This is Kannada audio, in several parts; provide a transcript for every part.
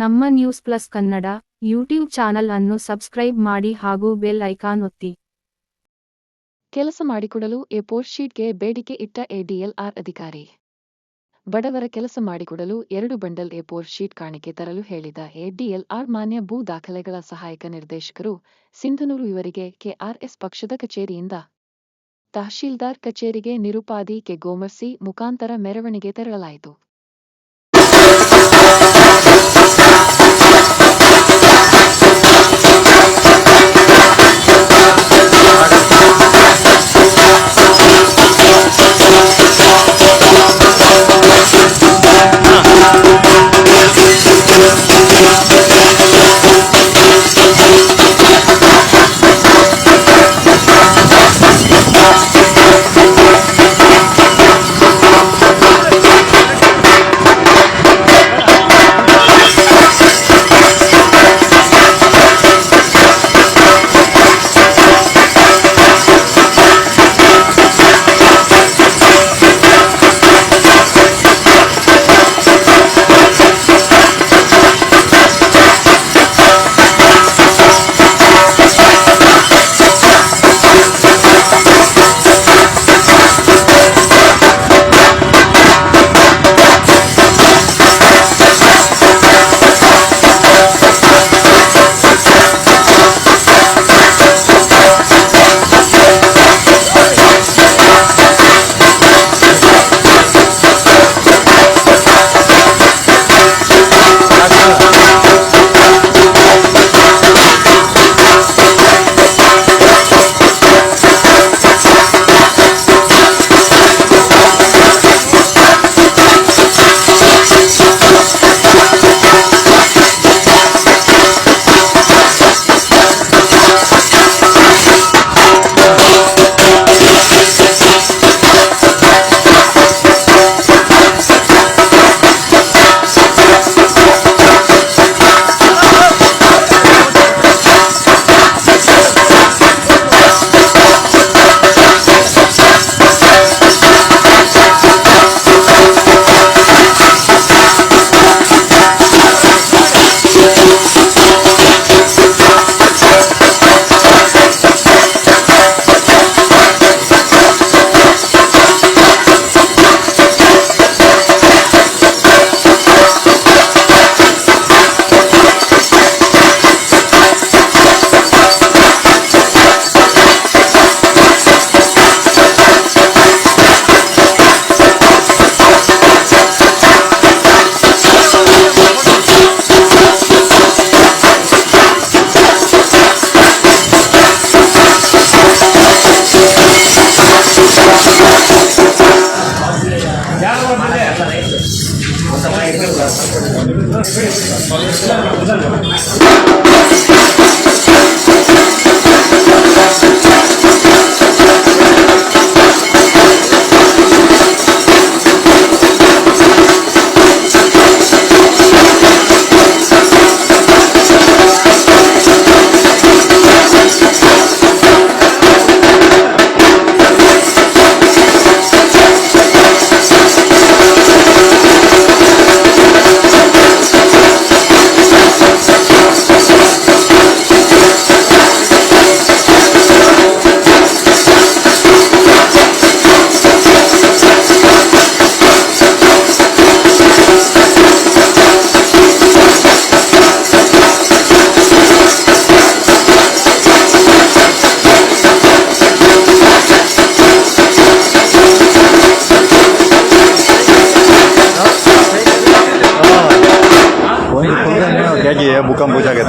ನಮ್ಮ news plus Kannada YouTube channel ಅನ್ನು ಸಬ್ಸ್ಕ್ರೈಬ್ ಮಾಡಿ ಹಾಗೂ ಬೆಲ್ ಐಕಾನ್ ಒತ್ತಿ. ಕೆಲಸ ಮಾಡಿಕೊಡಲು ಎ ಪೋಸ್ಟ್ ಶೀಟ್ಗೆ ಬೇಡಿಕೆ ಇಟ್ಟ ಎಡಿಎಲ್ಆರ್ ಅಧಿಕಾರಿ. ಬಡವರ ಕೆಲಸ ಮಾಡಿಕೊಡಲು ಎರಡು ಬಂಡಲ್ ಎ ಪೋಸ್ಟ್ ಶೀಟ್ ಕಾಣಿಕೆ ತರಲು ಹೇಳಿದ ಎಡಿಎಲ್ಆರ್ ಮಾನ್ಯ ಭೂ ದಾಖಲೆಗಳ ಸಹಾಯಕ ನಿರ್ದೇಶಕರು ಸಿಂಧನೂರು ಇವರಿಗೆ ಕೆಆರ್ಎಸ್ ಪಕ್ಷದ ಕಚೇರಿಯಿಂದ ತಹಶೀಲ್ದಾರ್ ಕಚೇರಿಗೆ ನಿರುಪಾದಿ ಕೆ ಗೋಮರ್ಸಿ ಮುಖಾಂತರ ಮೆರವಣಿಗೆ ತೆರಳಲಾಯಿತು.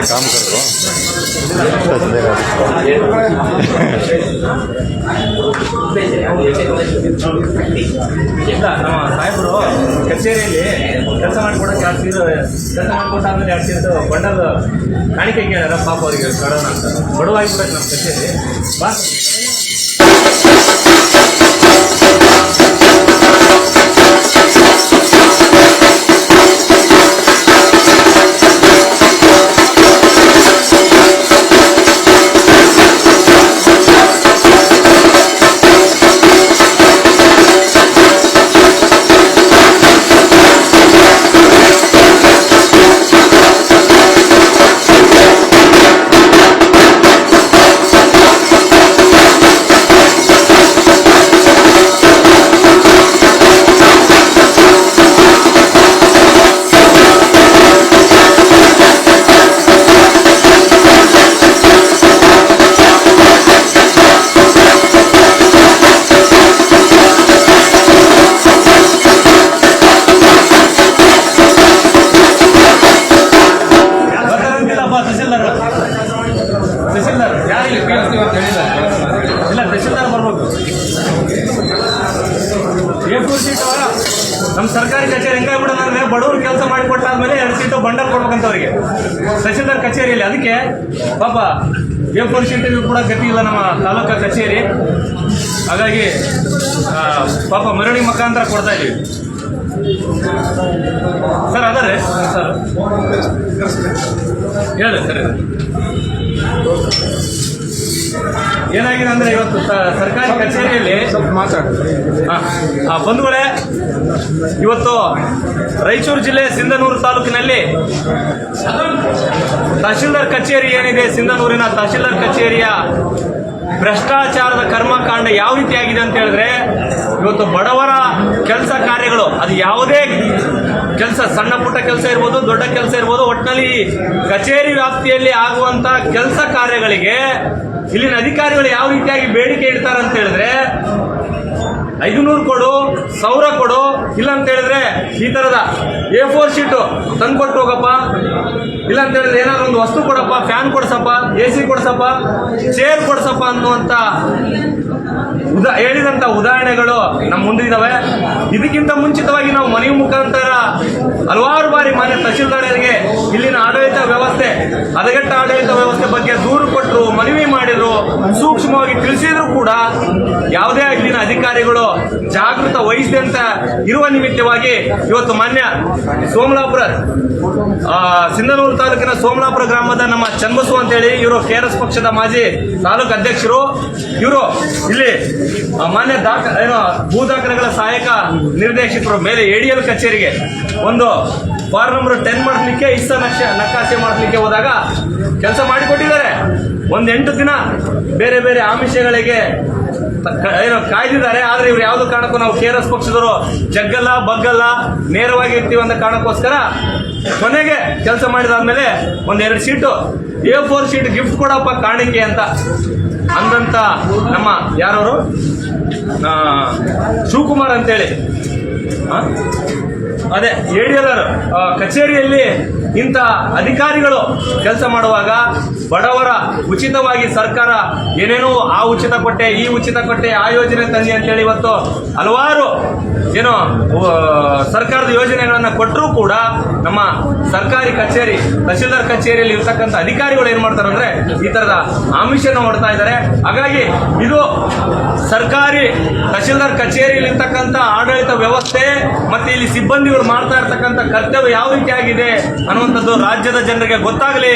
ಇದೆ ಕಾಮಗಾರರು ನಮ್ಮ ಸಾಹೇಬರು ಕಚೇರಿಯಲ್ಲಿ ಕೆಲಸ ಮಾಡ್ಕೊಡಕ್ಕೆ ಎರಡು ಸೀರು ಕೆಲಸ ಮಾಡ್ಕೊಟ್ಟಾದ್ಮೇಲೆ ಎರಡು ಸೀರು ಬಂಡದ ಕಾಣಿಕೆ ಕೇಳ್ಯಾರ ಪಾಪ ಅವರಿಗೆ ಕೊಡೋಣ ಅಂತ ಬಡವಾಗಿ ನಮ್ಮ ಕಚೇರಿ ಬಾ ನಮ್ಮ ಸರ್ಕಾರಿ ಕಚೇರಿ ಹೆಂಗಾಗ್ಬಿಡೋದಂದ್ರೆ ಬಡವರು ಕೆಲಸ ಮಾಡಿಕೊಟ್ಟಾದ್ಮೇಲೆ ಎರಡು ಸೀಟು ಬಂಡಲ್ ಕೊಡ್ಬೇಕಂತ ಅವರಿಗೆ ತಹಸೀಲ್ದಾರ್ ಕಚೇರಿಯಲ್ಲಿ. ಅದಕ್ಕೆ ಪಾಪ ಫೋರ್ ಶೀಟಿಗೂ ಕೂಡ ಗತಿ ಇಲ್ಲ ನಮ್ಮ ತಾಲೂಕಾ ಕಚೇರಿ. ಹಾಗಾಗಿ ಪಾಪ ಮರಳಿ ಮುಖಾಂತರ ಕೊಡ್ತಾ ಇದೀವಿ. ಸರ್, ಅದಾರೆ? ಸರ್. ಹೇಳಿ, ಸರ್ ಏನಾಗಿದೆ ಅಂದ್ರೆ ಇವತ್ತು ಸರ್ಕಾರಿ ಕಚೇರಿಯಲ್ಲಿ ಸ್ವಲ್ಪ ಆ, ಬಂಧುಗಳೇ ಇವತ್ತು ರಾಯಚೂರು ಜಿಲ್ಲೆ ಸಿಂಧನೂರು ತಾಲೂಕಿನಲ್ಲಿ ತಹಶೀಲ್ದಾರ್ ಕಚೇರಿ ಏನಿದೆ? ಸಿಂಧನೂರಿನ ತಹಶೀಲ್ದಾರ್ ಕಚೇರಿಯ ಭ್ರಷ್ಟಾಚಾರದ ಕರ್ಮಕಾಂಡ ಯಾವ ರೀತಿಯಾಗಿದೆ ಅಂತ ಹೇಳಿದ್ರೆ ಇವತ್ತು ಬಡವರ ಕೆಲಸ ಕಾರ್ಯಗಳು ಅದು ಯಾವುದೇ ಕೆಲಸ, ಸಣ್ಣ ಪುಟ್ಟ ಕೆಲಸ ಇರ್ಬೋದು, ದೊಡ್ಡ ಕೆಲಸ ಇರ್ಬೋದು ಒಟ್ಟಿನಲ್ಲಿ ಕಚೇರಿ ವ್ಯಾಪ್ತಿಯಲ್ಲಿ ಆಗುವಂತ ಕೆಲಸ ಕಾರ್ಯಗಳಿಗೆ ಇಲ್ಲಿನ ಅಧಿಕಾರಿಗಳು ಯಾವ ರೀತಿಯಾಗಿ ಬೇಡಿಕೆ ಇಡ್ತಾರೆ ಅಂತ ಹೇಳಿದ್ರೆ, ಐದುನೂರು ಕೊಡು, ಸಾವಿರ ಕೊಡು ಇಲ್ಲ ಅಂತ ಹೇಳಿದ್ರೆ ಈ ತರದ ಎ ಫೋರ್ ಶೀಟು ತಂದ್ಕೊಟ್ಟು ಹೋಗಪ್ಪ. ಇಲ್ಲ ಅಂತ ಹೇಳಿದ್ರೆ ಏನಾದ್ರು ಒಂದು ವಸ್ತು ಕೊಡಪ್ಪ ಫ್ಯಾನ್ ಕೊಡ್ಸಪ್ಪ ಎ ಸಿ ಕೊಡ್ಸಪ್ಪ ಚೇರ್ ಕೊಡ್ಸಪ್ಪ ಅನ್ನುವಂತ ಉದಾ, ಹೇಳಿದಂತ ಉದಾಹರಣೆಗಳು ನಮ್ಮ ಮುಂದಿದ್ದಾವೆ ಇದಕ್ಕಿಂತ ಮುಂಚಿತವಾಗಿ ನಾವು ಮನೆ ಮುಖಾಂತರ ಹಲವಾರು ಬಾರಿ ಮಾನ್ಯ ತಹಶೀಲ್ದಾರರಿಗೆ ಇಲ್ಲಿನ ಆಡಳಿತ ವ್ಯವಸ್ಥೆ, ಹದಗೆಟ್ಟ ಆಡಳಿತ ವ್ಯವಸ್ಥೆ ಬಗ್ಗೆ ದೂರು ಕೊಟ್ಟರು ಮನವಿ ಮಾಡಿದ್ರು, ಸೂಕ್ಷ್ಮವಾಗಿ ತಿಳಿಸಿದ್ರು ಕೂಡ ಯಾವುದೇ ಇಲ್ಲಿನ ಅಧಿಕಾರಿಗಳು ಜಾಗೃತ ವಹಿಸದೆ ಇರುವ ನಿಮಿತ್ತವಾಗಿ ಇವತ್ತು ಮಾನ್ಯ ಸೋಮಲಾಪುರ ಸಿಂಧನೂರು ತಾಲೂಕಿನ ಸೋಮಲಾಪುರ ಗ್ರಾಮದ ನಮ್ಮ ಚನ್ಬಸು ಅಂತೇಳಿ ಇವರು ಕೆ ಆರ್ ಎಸ್ ಪಕ್ಷದ ಮಾಜಿ ತಾಲೂಕು ಅಧ್ಯಕ್ಷರು. ಇವರು ಇಲ್ಲಿ ಮಾನ್ಯ ದಾಖ, ಏನು, ಭೂ ದಾಖಲೆಗಳ ಸಹಾಯಕ ನಿರ್ದೇಶಕರು ಮೇಲೆ ಎಡಿಎಲ್ ಕಚೇರಿಗೆ ಒಂದು ಫಾರ್ ನಂಬರ್ ಟೆನ್ ಮಾಡಲಿಕ್ಕೆ ಇಸ್ಸ ನಕ್ಷೆ ನಕಾಸೆ ಮಾಡಲಿಕ್ಕೆ ಹೋದಾಗ ಕೆಲಸ ಮಾಡಿಕೊಟ್ಟಿದ್ದಾರೆ. ಒಂದು ಎಂಟು ದಿನ ಬೇರೆ ಬೇರೆ ಆಮಿಷಗಳಿಗೆ ಏನೋ, ಕಾಯ್ದಿದ್ದಾರೆ. ಆದರೆ ಇವ್ರು ಯಾವ್ದು ಕಾರಣಕ್ಕೂ ನಾವು ಕೆ ಆರ್ ಎಸ್ ಪಕ್ಷದವರು ಜಗ್ಗಲ್ಲ, ಬಗ್ಗಲ್ಲ, ನೇರವಾಗಿ ಇರ್ತೀವಿ ಅಂತ ಕಾರಣಕ್ಕೋಸ್ಕರ ಕೊನೆಗೆ ಕೆಲಸ ಮಾಡಿದಾದ್ಮೇಲೆ ಒಂದೆರಡು seat a four seat gift ಕೊಡಪ್ಪ ಕಾಣಿಕೆ ಅಂತ ಅಂದಂತ ನಮ್ಮ ಯಾರವರು ಶಿವಕುಮಾರ್ ಅಂತೇಳಿ? ಅದೇ ಎಡಿಎಲ್ಆರ್ ಕಚೇರಿಯಲ್ಲಿ ಇಂಥ ಅಧಿಕಾರಿಗಳು ಕೆಲಸ ಮಾಡುವಾಗ ಬಡವರ ಉಚಿತವಾಗಿ ಸರ್ಕಾರ ಏನೇನೋ ಆ ಉಚಿತ ಕೊಟ್ಟೆ, ಈ ಉಚಿತ ಕೊಟ್ಟೆ, ಆ ಯೋಜನೆ ತಂದಿ ಅಂತೇಳಿ ಇವತ್ತು ಹಲವಾರು ಏನೋ ಸರ್ಕಾರದ ಯೋಜನೆಗಳನ್ನ ಕೊಟ್ಟರೂ ಕೂಡ ನಮ್ಮ ಸರ್ಕಾರಿ ಕಚೇರಿ ತಹಶೀಲ್ದಾರ್ ಕಚೇರಿಯಲ್ಲಿ ಇರ್ತಕ್ಕಂಥ ಅಧಿಕಾರಿಗಳು ಏನ್ ಮಾಡ್ತಾರೆ ಅಂದ್ರೆ ಈ ತರದ ಆಮಿಷನ ಮಾಡ್ತಾ ಇದ್ದಾರೆ. ಹಾಗಾಗಿ ಇದು ಸರ್ಕಾರಿ ತಹಶೀಲ್ದಾರ್ ಕಚೇರಿಯಲ್ಲಿ ಇರ್ತಕ್ಕಂಥ ಆಡಳಿತ ವ್ಯವಸ್ಥೆ ಮತ್ತೆ ಇಲ್ಲಿ ಸಿಬ್ಬಂದಿಗಳು ಮಾಡ್ತಾ ಇರ್ತಕ್ಕಂಥ ಕರ್ತವ್ಯ ಯಾವ ರೀತಿ ರೀತಿಯಾಗಿದೆ ಅನ್ನುವಂಥದ್ದು ರಾಜ್ಯದ ಜನರಿಗೆ ಗೊತ್ತಾಗಲಿ.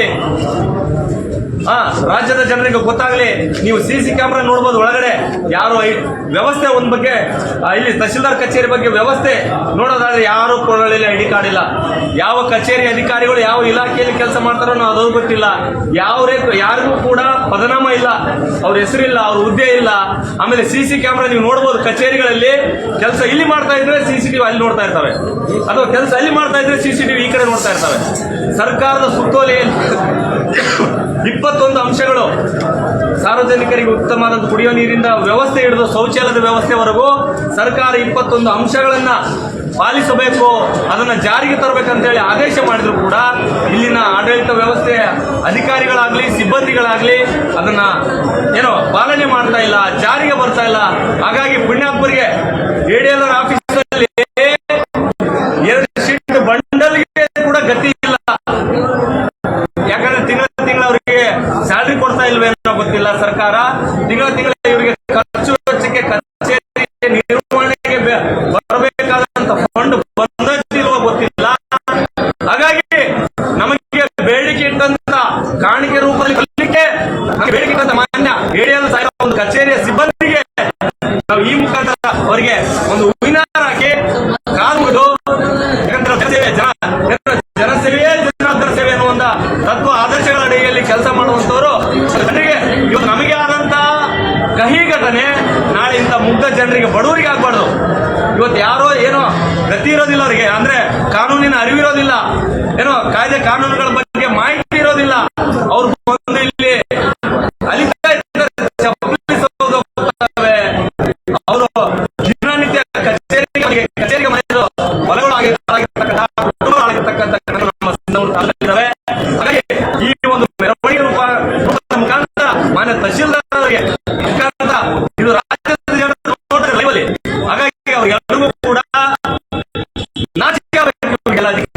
ಆ, ರಾಜ್ಯದ ಜನರಿಗೆ ಗೊತ್ತಾಗಲಿ, ನೀವು ಸಿ ಸಿ ಕ್ಯಾಮ್ರಾ ನೋಡ್ಬೋದು ಒಳಗಡೆ. ಯಾರು ಐ- ವ್ಯವಸ್ಥೆ ಒಂದ್ ಬಗ್ಗೆ ಇಲ್ಲಿ ತಹಶೀಲ್ದಾರ್ ಕಚೇರಿ ಬಗ್ಗೆ ವ್ಯವಸ್ಥೆ ನೋಡೋದಾದ್ರೆ ಯಾರು ಕೊರಳಿಲ್ಲ ಐಡಿ ಕಾರ್ಡ್ ಇಲ್ಲ. ಯಾವ ಕಚೇರಿ ಅಧಿಕಾರಿಗಳು ಯಾವ ಇಲಾಖೆಯಲ್ಲಿ ಕೆಲಸ ಮಾಡ್ತಾರೋ ನಾವು ಅದು ಗೊತ್ತಿಲ್ಲ. ಯಾವ ಯಾರಿಗೂ ಕೂಡ ಪದನಾಮ ಇಲ್ಲ. ಅವ್ರ ಹೆಸರಿಲ್ಲ, ಅವ್ರ ಹುದ್ದೆ ಇಲ್ಲ. ಆಮೇಲೆ ಸಿ ಸಿ ಕ್ಯಾಮ್ರಾ ನೀವು ನೋಡ್ಬೋದು, ಕಚೇರಿಗಳಲ್ಲಿ ಕೆಲಸ ಇಲ್ಲಿ ಮಾಡ್ತಾ ಇದ್ರೆ ಸಿ ಸಿ ಟಿವಿ ಅಲ್ಲಿ ನೋಡ್ತಾ ಇರ್ತವೆ. ಅಥವಾ ಕೆಲಸ ಅಲ್ಲಿ ಮಾಡ್ತಾ ಇದ್ರೆ ಸಿ ಸಿ ಟಿವಿ ಈ ಕಡೆ ನೋಡ್ತಾ ಇರ್ತವೆ. ಸರ್ಕಾರದ ಸುತ್ತೋಲೆಯಲ್ಲಿ ಇಪ್ಪತ್ತೊಂದು ಅಂಶಗಳು. ಸಾರ್ವಜನಿಕರಿಗೆ ಉತ್ತಮವಾದ ಕುಡಿಯುವ ನೀರಿಂದ ವ್ಯವಸ್ಥೆ ಹಿಡಿದು ಶೌಚಾಲಯದ ವ್ಯವಸ್ಥೆವರೆಗೂ ಸರ್ಕಾರ ಇಪ್ಪತ್ತೊಂದು ಅಂಶಗಳನ್ನ ಪಾಲಿಸಬೇಕು, ಅದನ್ನ ಜಾರಿಗೆ ತರಬೇಕಂತೇಳಿ ಆದೇಶ ಮಾಡಿದ್ರು ಕೂಡ ಇಲ್ಲಿನ ಆಡಳಿತ ವ್ಯವಸ್ಥೆ ಅಧಿಕಾರಿಗಳಾಗ್ಲಿ, ಸಿಬ್ಬಂದಿಗಳಾಗ್ಲಿ ಅದನ್ನ ಏನೋ ಪಾಲನೆ ಮಾಡ್ತಾ ಇಲ್ಲ, ಜಾರಿಗೆ ಬರ್ತಾ ಇಲ್ಲ. ಹಾಗಾಗಿ ಪುಣ್ಯಾತ್ಮರಿಗೆ ಎಡಿಎಲ್ಆರ್ ಆಫೀಸ್ ಎರಡು ಸರ್ಕಾರ ತಿಂಗಳ ತಿಂಗಳ ಇವರಿಗೆ ಖರ್ಚು ವೆಚ್ಚಕ್ಕೆ ಕಚೇರಿ ನಿರ್ವಹಣೆಗೆ ಬರಬೇಕಾದಂತ ಫಂಡ್ ಬಂದಿಲ್ವ ಗೊತ್ತಿಲ್ಲ. ಹಾಗಾಗಿ ನಮಗೆ ಬೇಡಿಕೆ ಇಟ್ಟಂತ ಕಾಣಿಕೆ ರೂಪದಲ್ಲಿ ಬರಲಿಕ್ಕೆ ಬೇಡಿಕೆ ಇಟ್ಟಂತ ಮಾನ್ಯ ಎಡಿಎಲ್ ಸಾಹೇಬ ಒಂದು ಕಚೇರಿಯ ಸಿಬ್ಬಂದಿಗೆ ನಾವು ಈ ಮುಖಾಂತರ ಅವರಿಗೆ ಒಂದು ಹೂವಿನ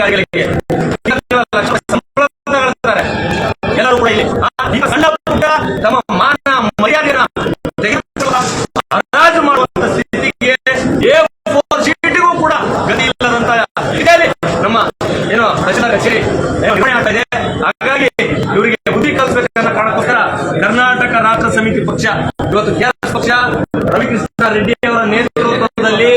ಅಧಿಕಾರಿಗಳಿಗೆ. ಎಲ್ಲರೂ ಕೂಡ ಇಲ್ಲಿ. ಸಣ್ಣ ಪುಟ್ಟ ತಮ್ಮ ಮಾನ ತೆಗೆದುಕೊಳ್ಳುವ ಹರಾಜು ಮಾಡುವಂತ ಸ್ಥಿತಿಗೆ ಶೀಟಿಗೂ ಕೂಡ ಗತಿ ಇಲ್ಲದಂತ ಇದೆಯಲ್ಲಿ ನಮ್ಮ ಏನು ರಚನಾ ಕಚೇರಿ. ನಿರ್ವಹಣೆ ಆಗ್ತಾ ಇದೆ. ಹಾಗಾಗಿ ಇವರಿಗೆ ಬುದ್ಧಿ ಕಲಿಸಬೇಕನ್ನ ಕಾರಣಕ್ಕೋಸ್ಕರ ಕರ್ನಾಟಕ ರಾಷ್ಟ್ರ ಸಮಿತಿ ಪಕ್ಷ, ಇವತ್ತು ಕೆಆರ್ಎಸ್ ಪಕ್ಷ, ರವಿಕೃಷ್ಣ ರೆಡ್ಡಿ ಅವರ ನೇತೃತ್ವದಲ್ಲಿ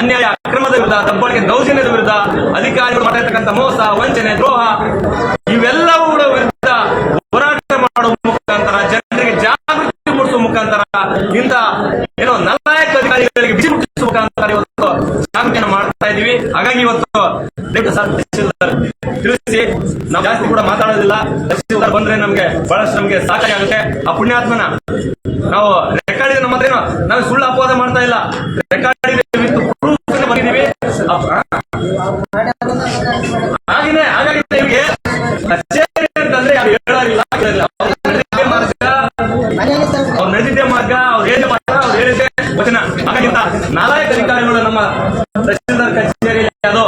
ಅನ್ಯಾಯ, ಅಕ್ರಮದ ವಿರುದ್ಧ ದಬ್ಬಾಳಿಕೆ ದೌರ್ಜನ್ಯದ ವಿರುದ್ಧ ಅಧಿಕಾರಿಗಳು ಮಾಡಿರ್ತಕ್ಕಂಥ ಮೋಸ, ವಂಚನೆ, ದ್ರೋಹ ಇವೆಲ್ಲವುಗಳ ವಿರುದ್ಧ ಹೋರಾಟ ಮಾಡುವ ಮುಖಾಂತರ, ಜನರಿಗೆ ಜಾಗೃತಿ ಮೂಡಿಸುವ ಮುಖಾಂತರ, ಇಂಥ ಏನೋ ನಲ್ಲಾಯಕ ಅಧಿಕಾರಿಗಳಿಗೆ ಬಿಸಿ ಮುಟ್ಟಿಸುವ ಮುಖಾಂತರ ಇವತ್ತು ಜಾಗೃತಿಯನ್ನು ಮಾಡ್ತಾ ಇದೀವಿ ಹಾಗಾಗಿ ಇವತ್ತು ತಿಳಿಸಿ. ನಾವು ಜಾಸ್ತಿ ಕೂಡ ಮಾತಾಡೋದಿಲ್ಲ. ತಹಸೀಲ್ದಾರ್ ಬಂದ್ರೆ ನಮ್ಗೆ ಬಹಳಷ್ಟು ನಮ್ಗೆ ಸಹಕಾರಿ ಆಗುತ್ತೆ. ಆ ಪುಣ್ಯಾತ್ಮನ ನಾವು ರೆಕಾರ್ಡ್ ಏನೋ ನಾವು ಸುಳ್ಳು ಅಪವಾದ ಮಾಡ್ತಾ ಇಲ್ಲ. ರೆಕಾರ್ಡ್ ಹಾಗೇನೆ, ಹಾಗಾಗಿ ನಿಮಗೆ ಕಚೇರಿ ಅಂತಂದ್ರೆ ಯಾರು ಹೇಳೋರಿಲ್ಲ. ಅವ್ರು ನಡೆದಿದ್ದೇ ಮಾರ್ಗ, ಅವ್ರು ಹೇಳಿದ ಮಾರ್ಗ, ಅವ್ರು ಹೇಳಿದ್ದೆ ವಚನ ಹಾಗಾಗಿ ಇಂಥ ನಾಲ್ಕು ಅಧಿಕಾರಿಗಳು ನಮ್ಮ ತಹಸೀಲ್ದಾರ್ ಕಚೇರಿಯಲ್ಲಿ ಅದು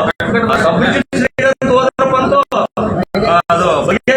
ಅಭಿವೃದ್ಧಿ ಹೋದ್ರಪ್ಪ ಅಂತೂ ಅದು ಬಗ್ಗೆ